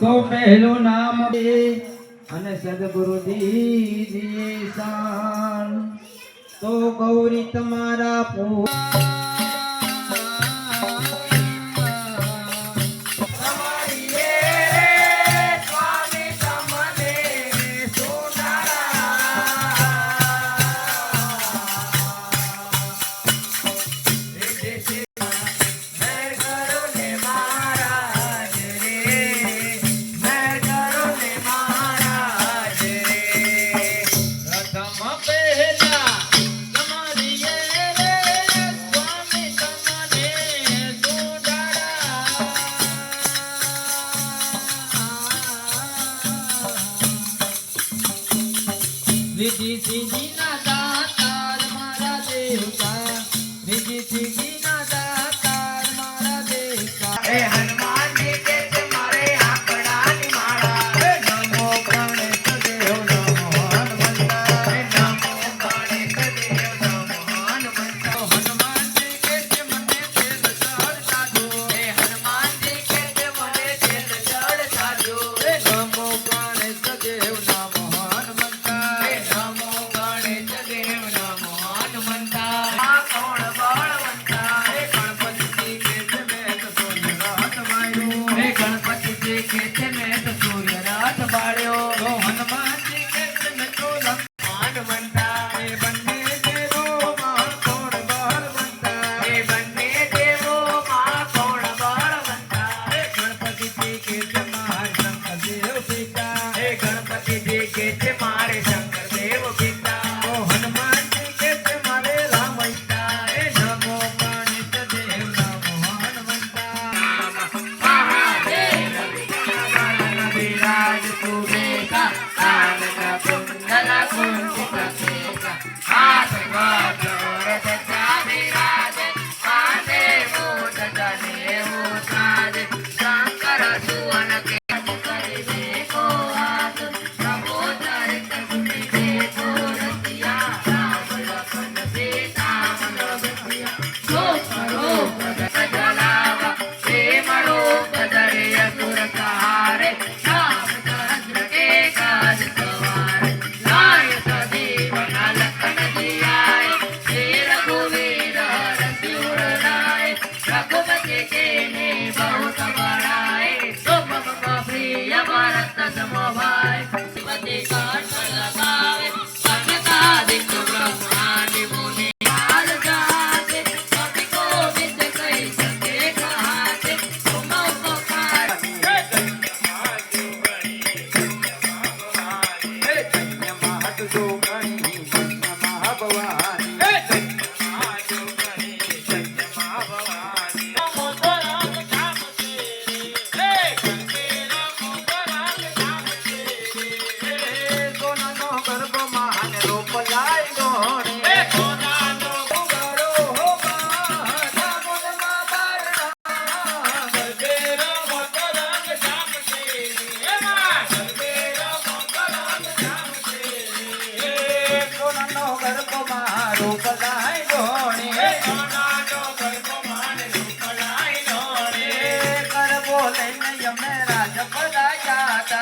તો પહેલું નામ અને સદગુરુ દીદી શાન. તો ગૌરી તમારા પૂ જે કે છે મારે શંકરદેવ સીતા. હે ગણપતિ જે કે છે મારે શંકર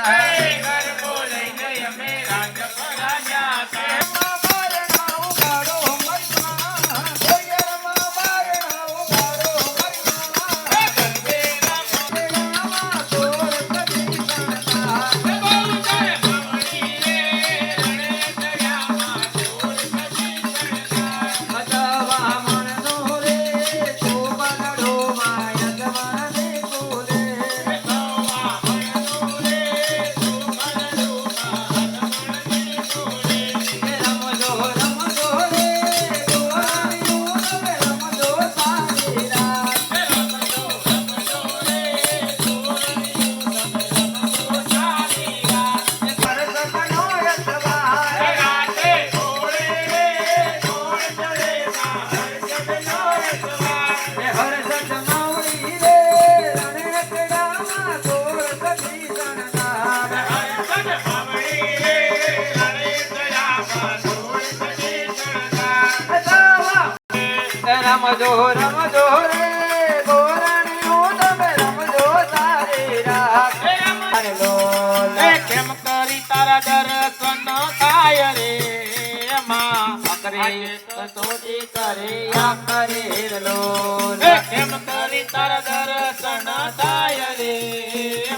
Hey, hey. રમજો રમજો રે ગોરણિયું તમે રમજો તારી રાત લોલ કેમ કરી તારા દર્શન થાય રે માં કરે સોટી કરે આ કરે લોલ કેમ કરી તારા દર્શન થાય રે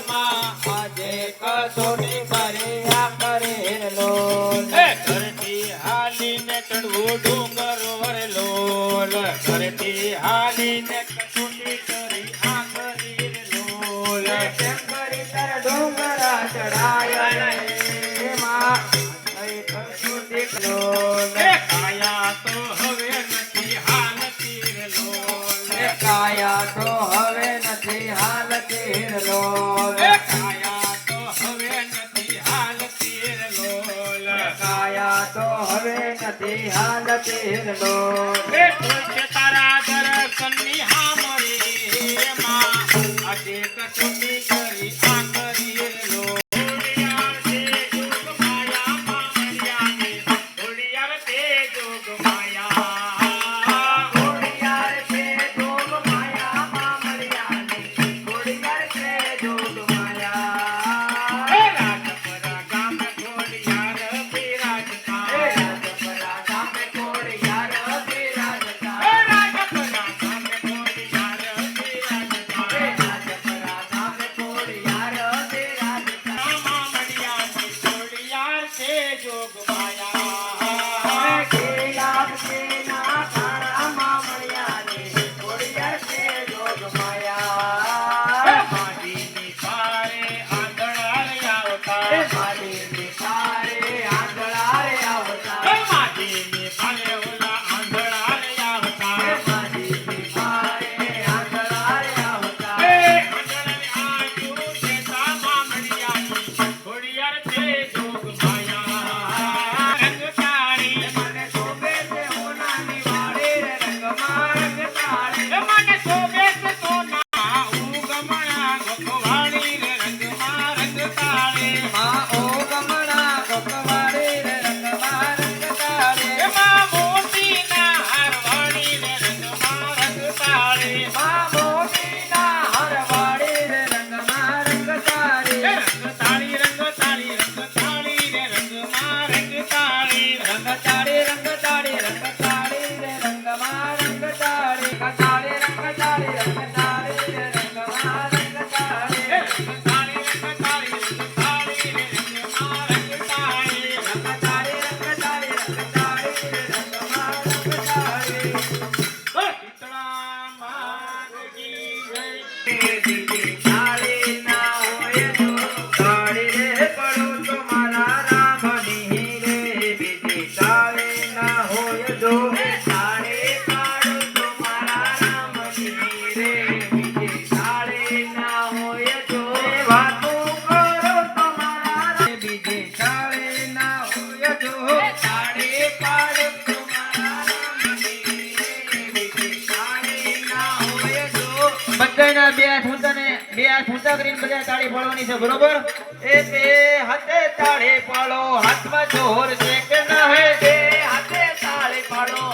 માં આજે કસોટી કરે આ કરે લોલ ઘરથી હાલીને ચડવું ડુંગરવા ઘરથી હાલીને કરી આખરી લોલ. શંકરી તર ડુંગરા ચડાયા માં કાયા તો હવે નથી હાલતી લોલ. કાયા તો હવે નથી હાલતી લોલ. કાયા નથી હાલ તેરનો તારા બધાને ફૂંટા કરીને બધાને તાળી પાડવાની છે, બરોબર? એ તે હાથે તાળી પાડો, હાથમાં જોર છે કે ના હે તે હાથે તાળી પાડો.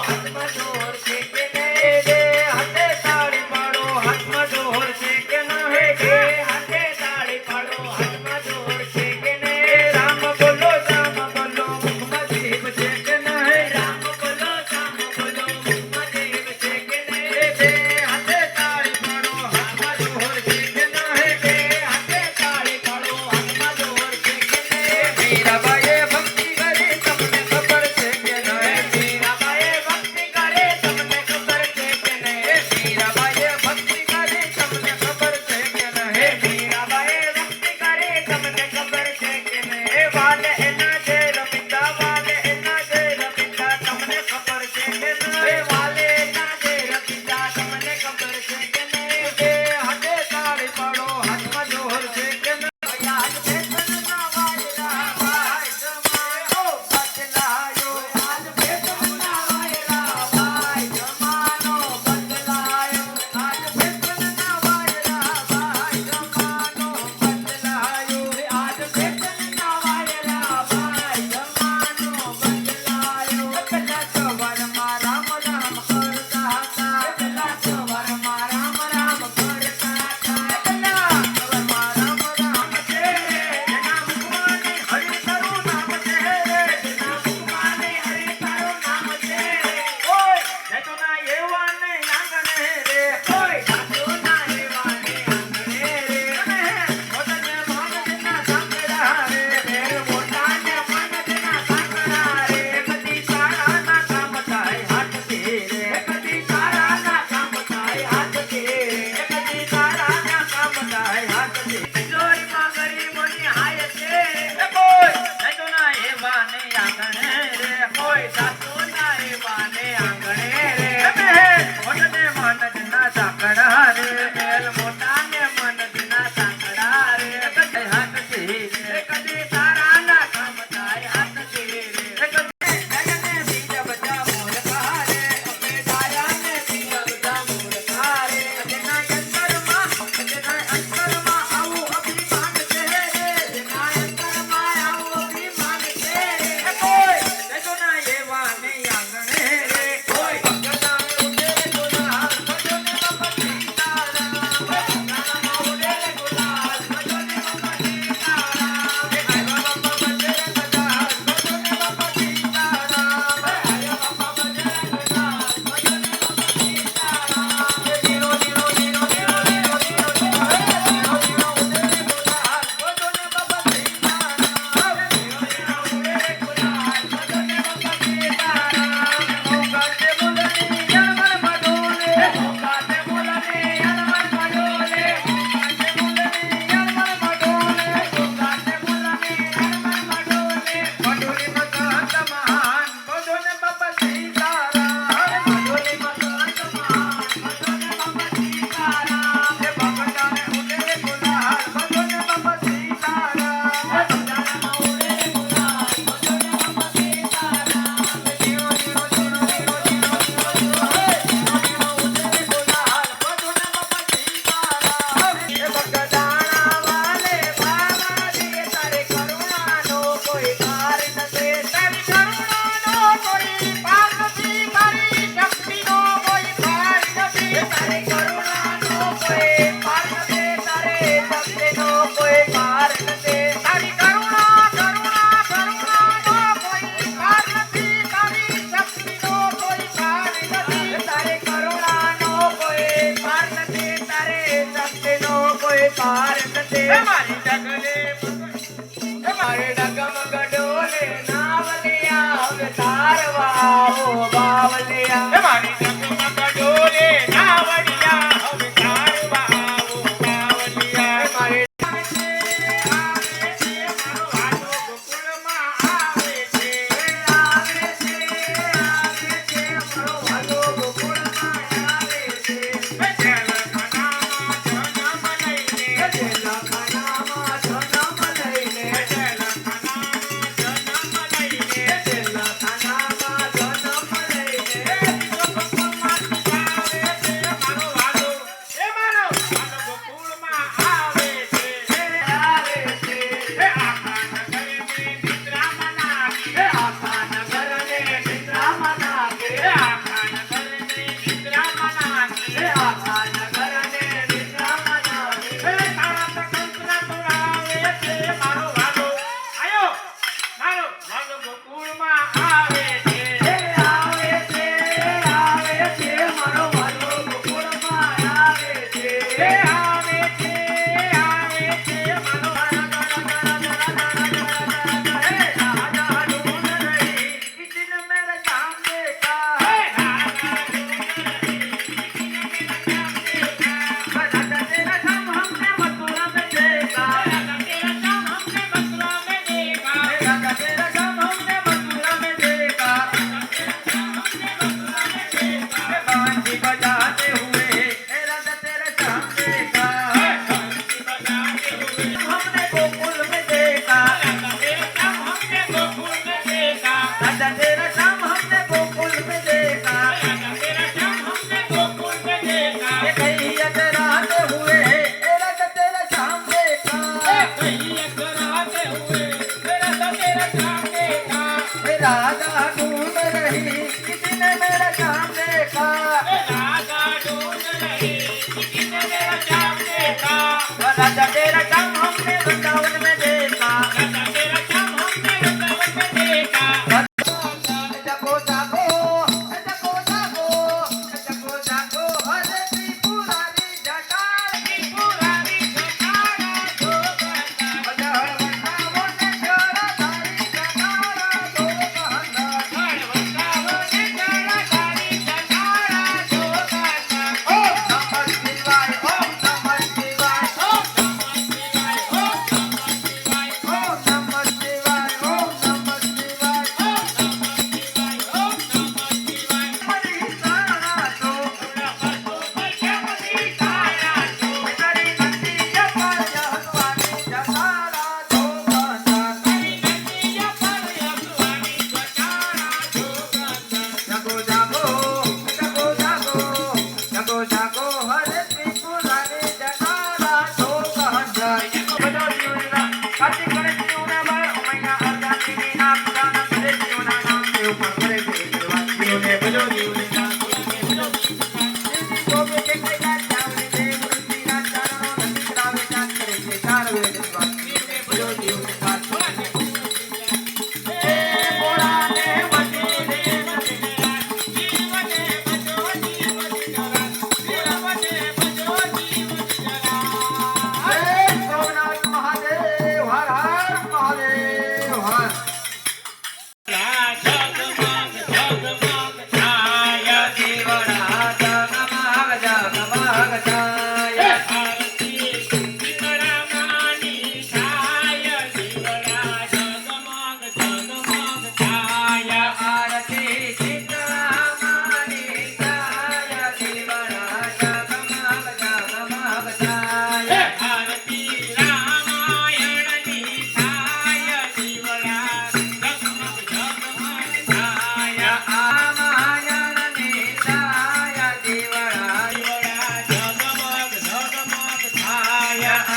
아, 아. नहीं किसी ने मेरे काम देखा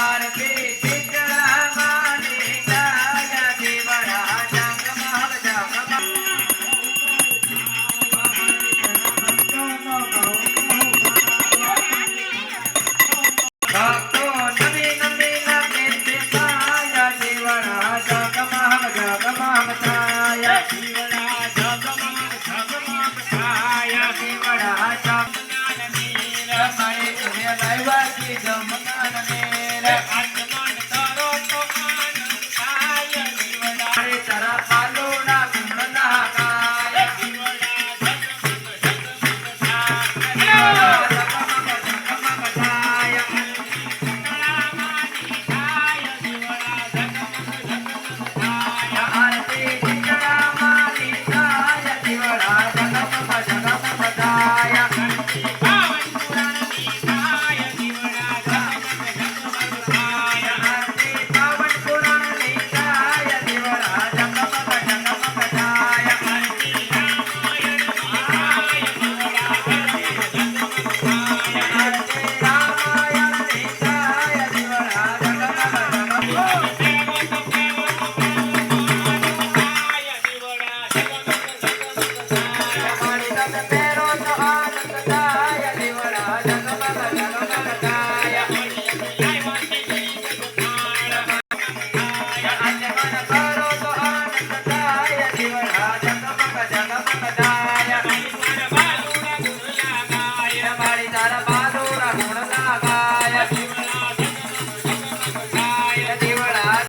प्यार के